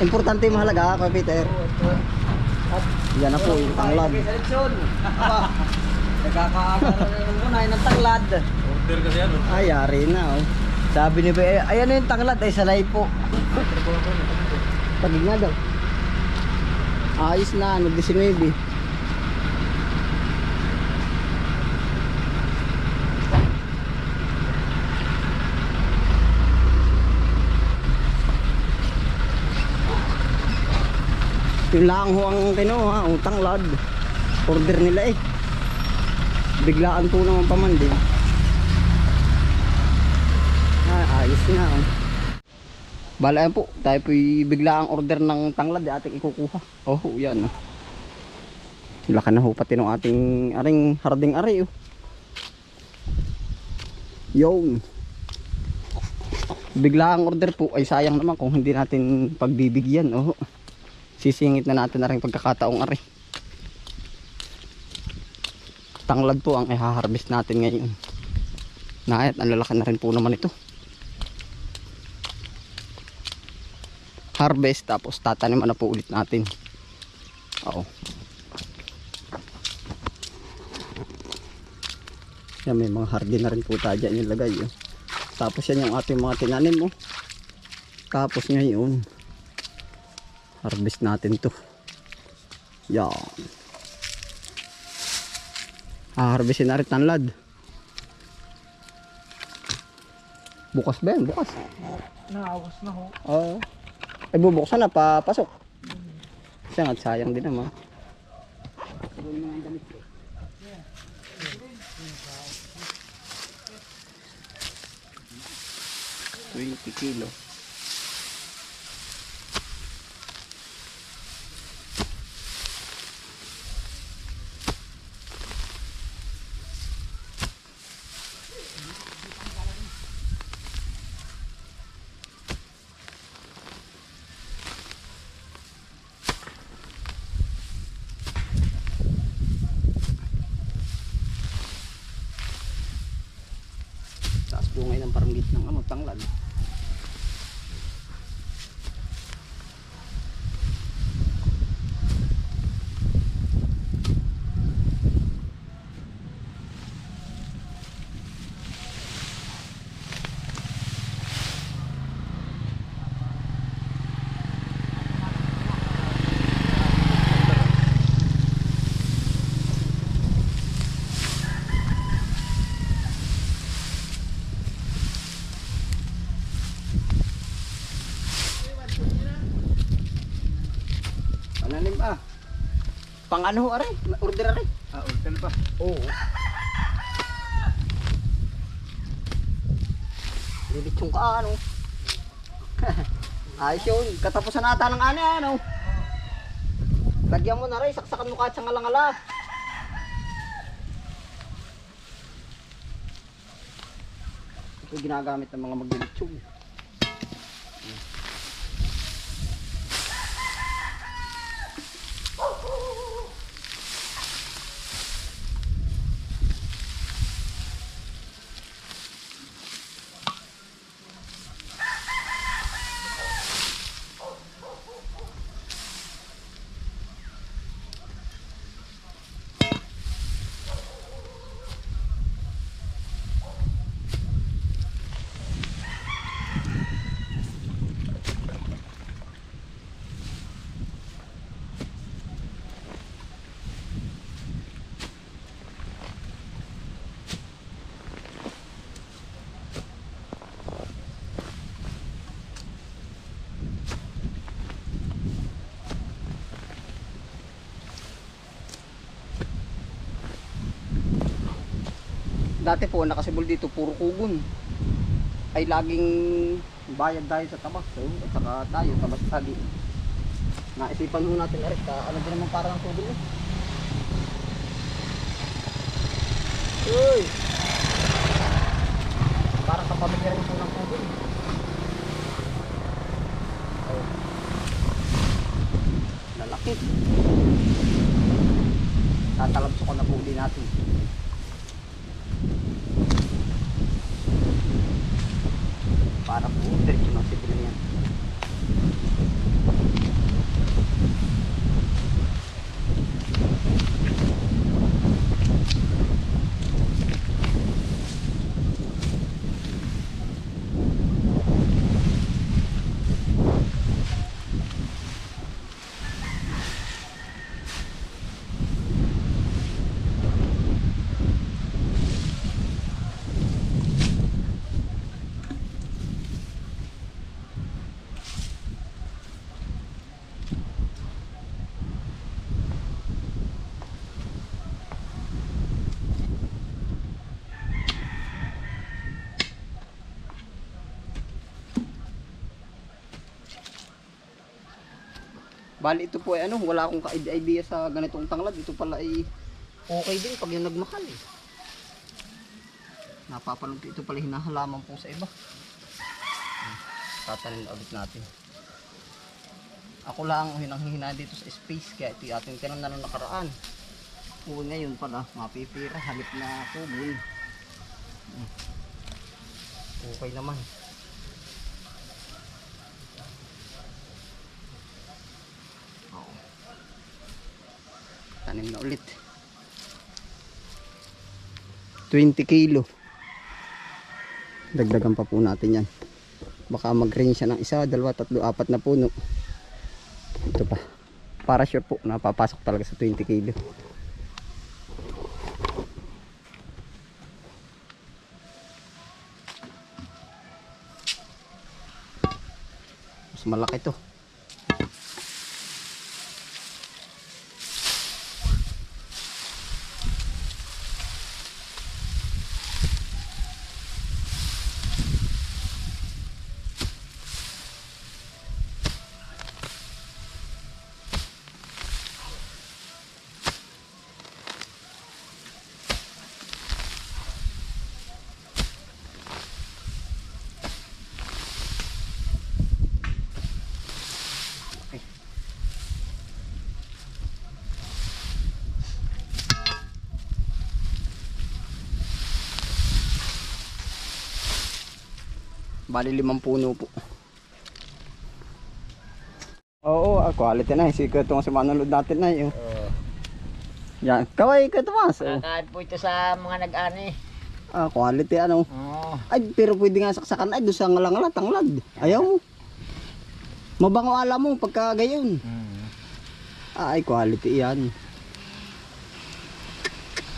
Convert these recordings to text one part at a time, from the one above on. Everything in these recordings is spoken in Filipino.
Importante yung mahalaga, Kuya Peter. Yan na po, yung tanglad. Nagkakaakaroon mo ng tanglad. Order kasi yan. Ayari na. Oh. Sabi ni Bay, eh, ayan yung tanglad, ay sanay po. Pagig nga daw. Ayos na, nag-19. yun lang ho ang kinuha utang lad. Order nila eh. Biglaan po naman pamandi ay ah, ayos na oh. bala po. Tayo po bigla ang order ng tanglad ating ikukuha. Oh yan oh. laka na ho pati ng ating aring harding ari oh. yun. Bigla ang order po. Ay sayang naman kung hindi natin pagbibigyan oh. Sisingit na natin na rin pagkakataong ari. Tanglad po ang ihaharvest natin ngayon. Naayat, ang lalaki na rin po naman ito. harvest tapos tataniman na po ulit natin oo yan may mga hardin na rin po tayo dyan yung lagay oh. tapos yan yung ating mga tinanim oh. tapos ngayon harvest natin to yan haharvestin na rin tanlad bukas ba yan bukas Naawas na ho. Oo. Ay bubuksan na papasok. Siya nga sayang din naman. 20 kilo. Ngayon ang parang ng ano, tanglad. Pananim ah. Pang ano aray? Order aray? Ah, order pa. Oo. Lilitsong ka ano. Ayos yun. Katapusan ata ng ano ano. Lagyan mo na rin. Saksakan mo kahit sa ngalangala. Ito ginagamit ng mga maglilitsong. Dati po nakasibol dito puro kugon. Ay laging bayad tayo sa tabas. So, at saka tayo tabas lagi. Naisipan ho natin Eric, ka, ano din naman parang tubig eh. Uy! Parang kapamilya rin ng tubig. Oh. Lalaki. Tatalabso ko na po uli natin. para po diretso ng city na yan Bali ito po ay ano, wala akong ka-idea sa ganitong tanglad. Ito pala ay okay din pag yung nagmahal eh. Napapanood ito pala hinahalaman po sa iba. Tatanim na ulit natin. Ako lang ang hinanghihina dito sa space kaya ito ating na nakaraan. Oo ngayon pala, mapipira, halip na kubol. Hmm. Okay naman. Tanim na ulit. 20 kilo. Dagdagan pa po natin yan. Baka mag-range siya ng isa, dalawa, tatlo, apat na puno. Ito pa. Para sure po, napapasok talaga sa 20 kilo. Mas malaki to. Bali limang puno po. Oo, ah, quality na. Sige itong sa manunod natin na yun. Oo. Yan. Kaway ka Tomas. Oh. Po ito sa mga nag-ani. Ah, quality ano. Oo. Ay, pero pwede nga saksakan ay doon sa ngalangala, tanglad. Ayaw mo. Mabango alam mo pagka gayon. Hmm. Ah, ay, quality yan.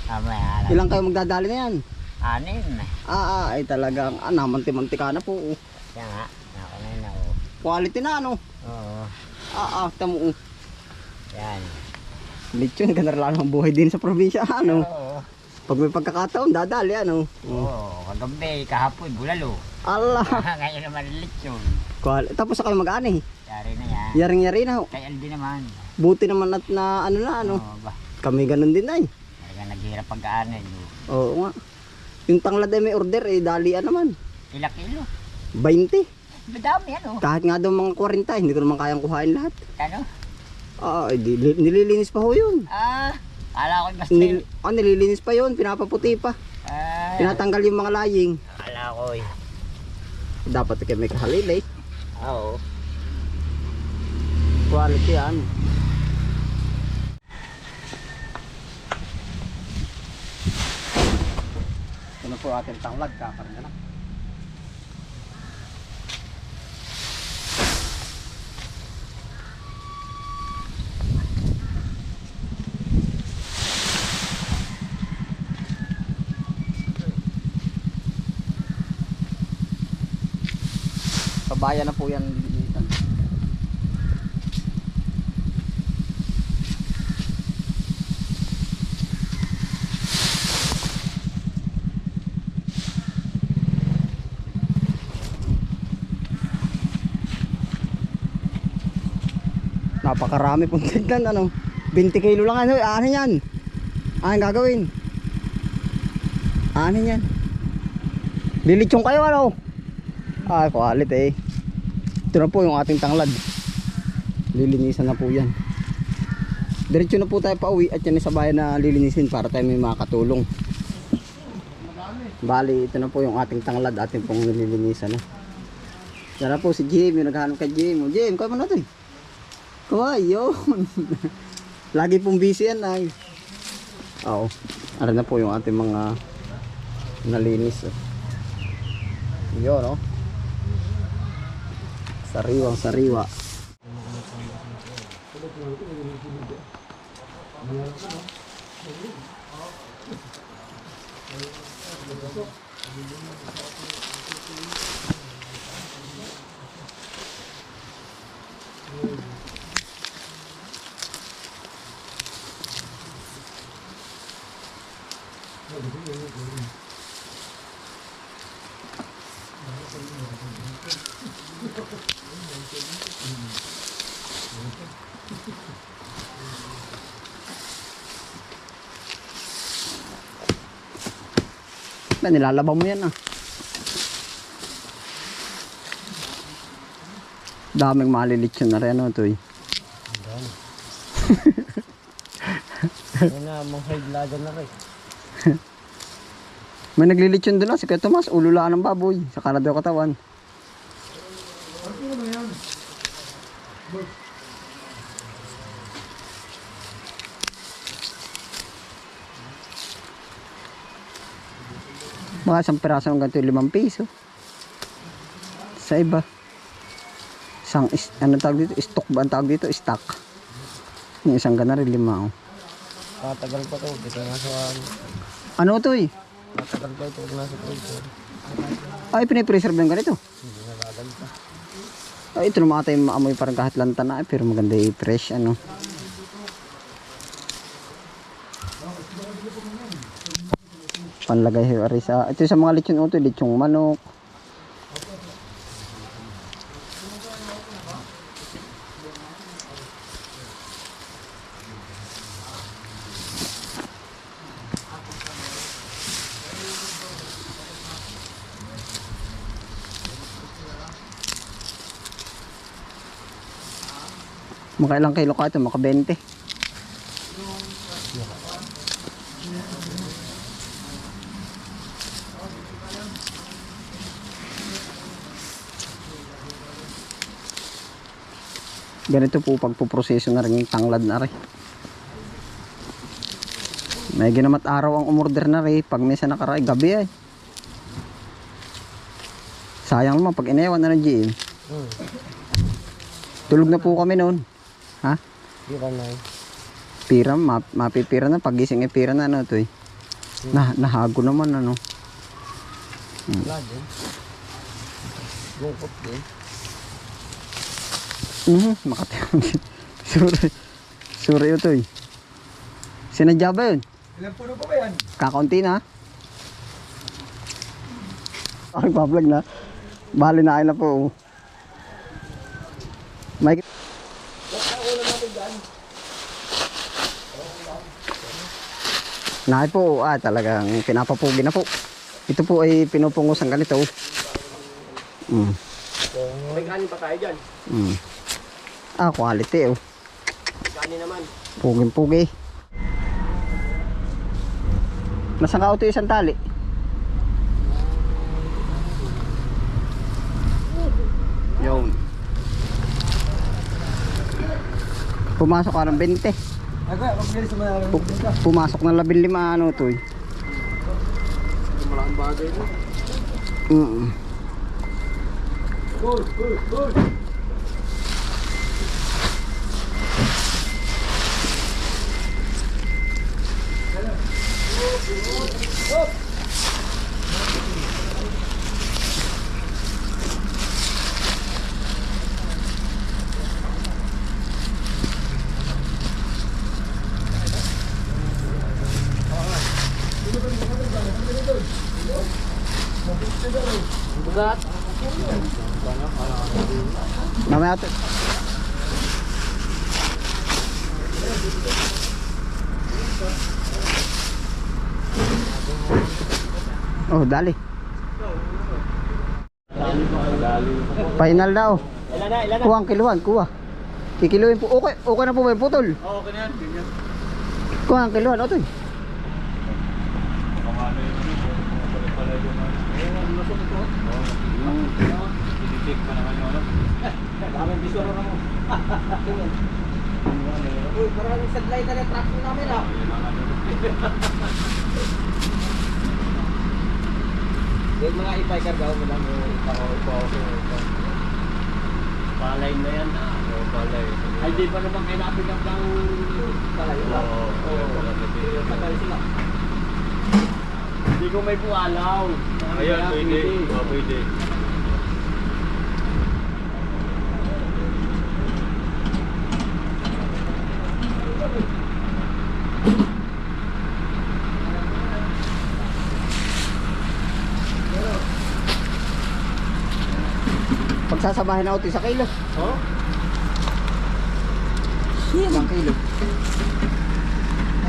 Tama yan. Ilang kayo magdadali na yan? Anin. Ah, ah, ay talagang, ah, namanti-mantika na po. oh. Yan nga. Ako na yun ako. Quality na ano. Oo. Ah, ah, tamo. oh. Yan. Lechon, ganda lang ang buhay din sa probinsya, ano. Oo. Pag may pagkakataon, dadali, ano. Oh. Oo. Kagabi, kahapon, bulalo. Allah. Ngayon naman lechon. Quali- Tapos sa kayo mag-ani. Yari na yan. Yaring-yari na. ho. Kay Aldi naman. Buti naman at na, ano na, ano. Oo ba? Kami ganun din ay. Talaga naghihirap pag-aanin. Oo nga. Yung tanglad ay may order, eh, dalian naman. Ila kilo. 20. Madami ano. Kahit nga daw mga 40, hindi ko naman kayang kuhain lahat. Ano? Ah, eh, di, li- nililinis pa ho yun. Ah. Kala ko basta. Nil, ah, nililinis pa yun, pinapaputi pa. Ah. Tinatanggal yung mga laying. Kala ko eh. Dapat kayo may kahalilay. Oo. Quality yan. Po ating tanglad, kakaroon na. Pabayan na po yan Napakarami pong tignan ano. 20 kilo lang ano, ano yan? Ano gagawin? Ano yan? Lilitsong kayo ano? Ah, quality eh. Ito na po yung ating tanglad. Lilinisan na po yan. Diretso na po tayo pa uwi at yan sa bayan na lilinisin para tayo may makatulong. Bali, ito na po yung ating tanglad, ating pong nililinisan na. Yan na po si Jim, yung naghahanap kay Jim. Jim, kaya mo natin. Oh, yun. Lagi pong busy yan ay. Oo. Aran na po yung ating mga nalinis. Oh. Yun, no? Oh. Sariwang sariwa. Thank you. Na nilalabaw mo yan ah. Daming malilitsyon na rin ano ito eh. Ang dami. Ano na, mga hidlagan na rin. May naglilitsyon doon ah, si Kuya Tomas, ululaan ng baboy, sa kanado katawan. Mga isang piraso ng ganito limang piso. Sa iba. Isang, is, ano tawag dito? Stock ba ang tawag dito? Stock. Yung isang gana rin lima. Oh. Matagal pa to, dito na sa... Ano to eh? Matagal pa ito, nasa freezer. Ay, pinipreserve yung ganito. Hindi na gaganto. Ay, ito naman yung maamoy parang kahit lanta na eh, pero maganda yung fresh ano. Panlagay yung ari sa, ito sa mga lechon uto, lechong manok. Mga ilang kilo ka ito, maka 20. Ganito po pagpuproseso na rin yung tanglad na rin. May ginamat araw ang umorder na rin. Pag mesa nakaray, gabi ay. Sayang naman pag inayawan na ng GM. Hmm. Tulog na po kami noon. Ha? Di ka na eh. Pira, map, mapipira na. Pagising eh, pira na ano to eh. Na, nahago naman ano. Wala din. Lungkot din. Mhm, makatiyang. Suri. Suri ito eh. Sinadya ba yun? Ilang puno pa ba yan? Kakaunti na. Ay, pa-vlog na. Bali na na po. May... Nahay po, ah, talagang pinapapugi na po. Ito po ay pinupungusan ganito. Mm. May kanin pa tayo dyan. Mm. Ah, quality oh. Kanin naman. Puging-pugi. Nasaan ka auto isang tali? Yun. Pumasok ka ng 20. Pumasok ng 15 ano to eh. Malaking bagay. Mm. Goal, goal, goal. Bugat. Mamaya to. Oh, dali. Final daw. Ilan na, ilan na? Kuha ang kiluhan, kuha. Kikiluhin po. Okay, okay na po ba yung putol? Oo, okay na yan. Kuha ang kiluhan, otoy. Baka ano Daming bisoro na mo. Uy, maraming saglay na truck namin ah. Yun ang. Yung mga ipay kargaw mo lang yung ipako. Palay na yan ah. Oo, palay. Ay, di pa naman kayo napick up ng palayo lang. Oo, oo. Tagal sila. Ko may pualaw. Ayan, pwede. Oo, pwede. Pagsasamahin na otoy sa kilo. Oh? Ilang kilo?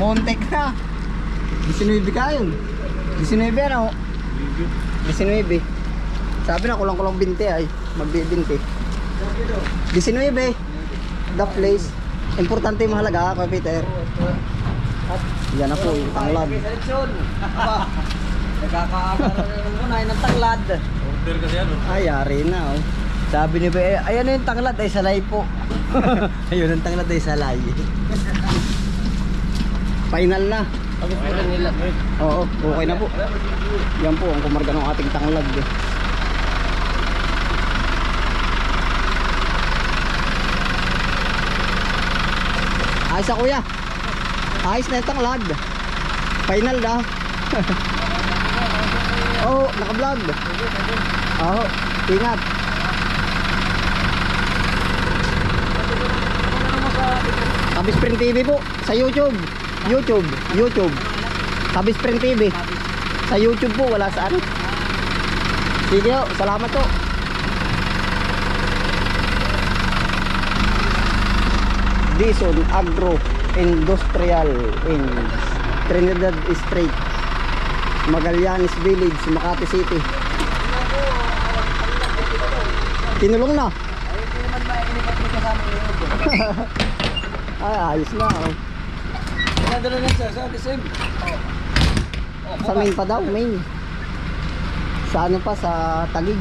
Montek na. 19 ka yun. 19 ano? 19. Sabi na kulang-kulang 20 ay. Magbi-20. 19. The place. Importante yung mahalaga, Kuya Peter. Yan na po, yung tanglad. Seleksyon. Aba. Nagkakaagaran na naman ay ng tanglad. Order kasi ano. Ay, yari na oh. Sabi ni Be, ayan na yung tanglad ay salay po. Ayun ang tanglad ay salay. Final na. Oo, okay na po. Yan po ang kumarga ng ating tanglad. eh. Ayos na kuya. Ayos na yung tanglad. Final na. Oo, oh, naka-vlog. Oo, ingat. Tabis Print TV po sa YouTube. YouTube, YouTube. Tabis Print TV. Sa YouTube po, wala saan. Sige po, salamat po. Dison Agro Industrial in Trinidad Street Magallanes Village, Makati City Tinulong na. Ay, ayos na oh. Pinadala na siya sa Decem. Sa main pa daw, main. Sa ano pa, sa Tagig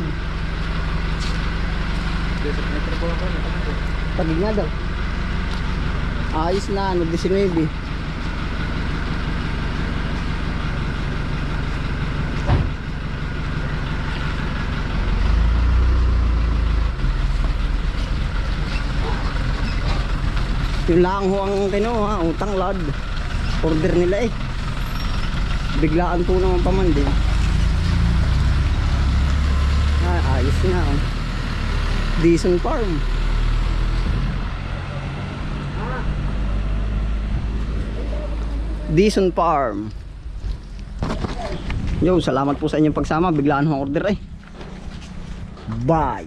Tagig nga daw. Ayos na, ano, 19 Yun lang ho ang kinuha, ang tanglad. Order nila eh. Biglaan po naman pa man din. Ah, ayos na oh. Dison Farm. Dison Farm. Yo, salamat po sa inyong pagsama. Biglaan ho order eh. Bye.